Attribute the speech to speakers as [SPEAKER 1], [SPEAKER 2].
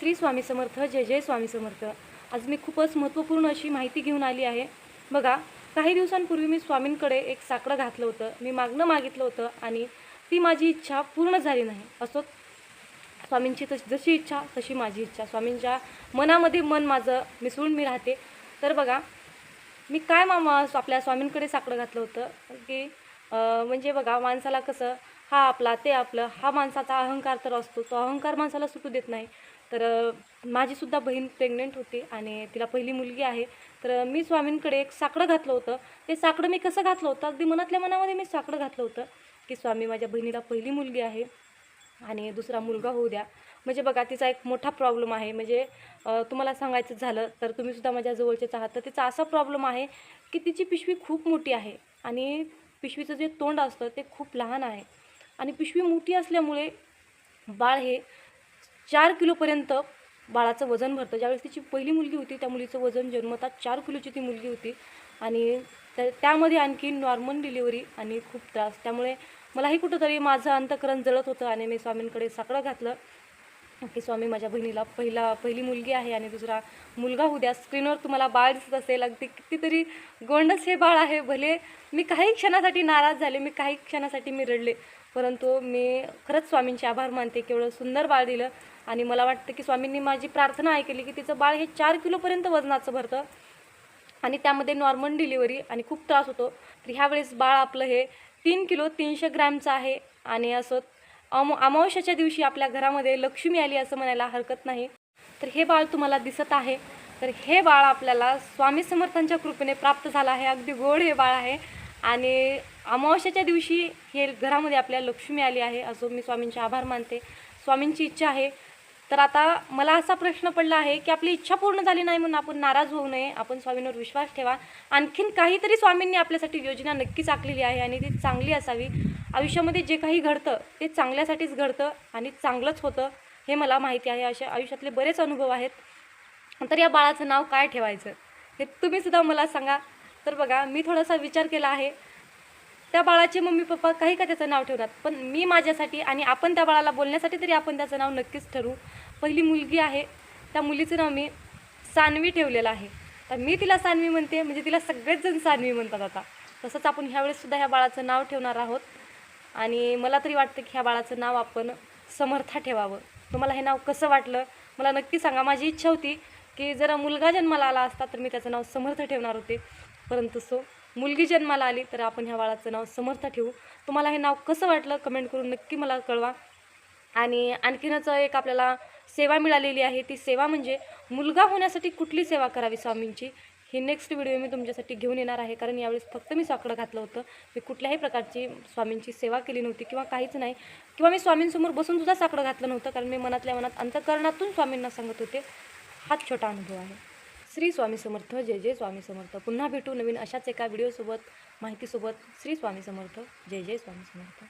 [SPEAKER 1] श्री स्वामी समर्थ जय जय स्वामी समर्थ. आज मी खूपच महत्त्वपूर्ण अशी माहिती घेऊन आली आहे. बघा काही दिवसांपूर्वी मी स्वामींकडे एक साकडं घातलं होतं. मी मागणं मागितलं होतं आणि ती माझी इच्छा पूर्ण झाली नाही. असो स्वामींची तशी जशी इच्छा तशी माझी इच्छा. स्वामींच्या मनामध्ये मन माझं मिसळून मी राहते. तर बघा मी काय मामा आपल्या स्वामींकडे साकडं घातलं होतं? की म्हणजे बघा माणसाला कसं हा आपला ते आपलं हा माणसाचा अहंकार तर असतो. तो अहंकार माणसाला सुटू देत नाही. तर माझीसुद्धा बहीण प्रेग्नेंट होती आणि तिला पहिली मुलगी आहे. तर मी स्वामींकडे एक साकडं घातलं होतं. ते साकडं मी कसं घातलं होतं? अगदी मनातल्या मनामध्ये मी साकडं घातलं होतं की स्वामी माझ्या बहिणीला पहिली मुलगी आहे आणि दुसरा मुलगा होऊ द्या. म्हणजे बघा तिचा एक मोठा प्रॉब्लेम आहे. म्हणजे तुम्हाला सांगायचं झालं तर तुम्हीसुद्धा माझ्या जवळचेच आहात. तर तिचा असा प्रॉब्लेम आहे की तिची पिशवी खूप मोठी आहे आणि पिशवीचं जे तोंड असतं ते खूप लहान आहे. आणि पिशवी मोठी असल्यामुळे बाळ हे चार किलोपर्यंत बाळाचं वजन भरतं. ज्यावेळेस तिची पहिली मुलगी होती त्या मुलीचं वजन जन्मतात चार किलोची ती मुलगी होती. आणि त्या त्यामध्ये आणखी नॉर्मल डिलिव्हरी आणि खूप त्रास. त्यामुळे मलाही कुठंतरी माझं अंतकरण जळत होतं आणि मी स्वामींकडे साकडं घातलं. की स्वामी माझ्या बहिणीला पहिला पहिली मुलगी आहे आणि दुसरा मुलगा होऊ द्या. स्क्रीनवर तुम्हाला बाळ दिसत असेल अगदी कितीतरी गोंडस हे बाळ आहे. भले मी काही क्षणासाठी नाराज झाले मी काही क्षणासाठी मी रडले परंतु मी खरंच स्वामींचे आभार मानते केवढं सुंदर बाळ दिलं. आणि मला वाटतं की स्वामींनी माझी प्रार्थना ऐकली की तिचं बाळ हे चार किलोपर्यंत वजनाचं भरतं. आणि त्यामध्ये नॉर्मल डिलिव्हरी आणि खूप त्रास होतो. तर ह्यावेळेस बाळ आपलं हे तीन किलो तीनशे ग्रॅमचं आहे. आणि असं अम अमावश्याच्या दिवशी आपल्या घरामध्ये लक्ष्मी आली असं म्हणायला हरकत नाही. तर हे बाळ तुम्हाला दिसत आहे. तर हे बाळ आपल्याला स्वामी समर्थांच्या कृपेने प्राप्त झालं आहे. अगदी गोड हे बाळ आहे. आणि अमावस्याच्या दिवशी हे घरामध्ये आपल्या लक्ष्मी आली आहे. असो मी स्वामींचे आभार मानते. स्वामींची इच्छा आहे. तर आता मला असा प्रश्न पडला आहे की आपली इच्छा पूर्ण झाली नाही म्हणून आपण नाराज होऊ नये आपण स्वामींवर विश्वास ठेवा. आणखीन काहीतरी स्वामींनी आपल्यासाठी योजना नक्कीच आखलेली आहे आणि ती चांगली असावी. आयुष्यामध्ये जे काही घडतं ते चांगल्यासाठीच घडतं आणि चांगलंच होतं हे मला माहिती आहे. अशा आयुष्यातले बरेच अनुभव आहेत. तर या बाळाचं नाव काय ठेवायचं? हे तुम्हीसुद्धा मला सांगा. तर बघा मी थोडासा विचार केला आहे. त्या बाळाचे मम्मी पप्पा काही का त्याचं नाव ठेवणार? पण मी माझ्यासाठी आणि आपण त्या बाळाला बोलण्यासाठी तरी आपण त्याचं नाव नक्कीच ठरवू. पहिली मुलगी आहे. त्या मुलीचं नाव मी सानवी ठेवलेलं आहे. तर मी तिला सानवी म्हणते. म्हणजे तिला सगळेच जण सानवी म्हणतात आता. तसंच आपण ह्यावेळेससुद्धा ह्या बाळाचं नाव ठेवणार आहोत. आणि मला तरी वाटतं की ह्या बाळाचं नाव आपण समर्था ठेवावं. तुम्हाला हे नाव कसं वाटलं? मला नक्की सांगा. माझी इच्छा होती की जर मुलगा जन्माला आला असता तर मी त्याचं नाव समर्थ ठेवणार होते. परंतु सो मुलगी जन्माला आली तर आपण ह्या बाळाचं नाव समर्थ ठेवू. तुम्हाला हे नाव कसं वाटलं कमेंट करून नक्की मला कळवा. आणि आणखीनच एक आपल्याला सेवा मिळालेली आहे ती सेवा म्हणजे मुलगा होण्यासाठी कुठली सेवा करावी स्वामींची? ही नेक्स्ट व्हिडिओ मी तुमच्यासाठी घेऊन येणार आहे कारण यावेळेस फक्त मी साकडं घातलं होतं. मी कुठल्याही प्रकारची स्वामींची सेवा केली नव्हती किंवा काहीच नाही. किंवा मी स्वामींसमोर बसून सुद्धा साकडं घातलं नव्हतं कारण मी मनातल्या मनात अंतकरणातून स्वामींना सांगत होते. हाच छोटा अनुभव आहे. श्री स्वामी समर्थ जय जय स्वामी समर्थ. पुन्हा भेटू नवीन अशाच एका व्हिडिओसोबत माहितीसोबत. श्री स्वामी समर्थ जय जय स्वामी समर्थ.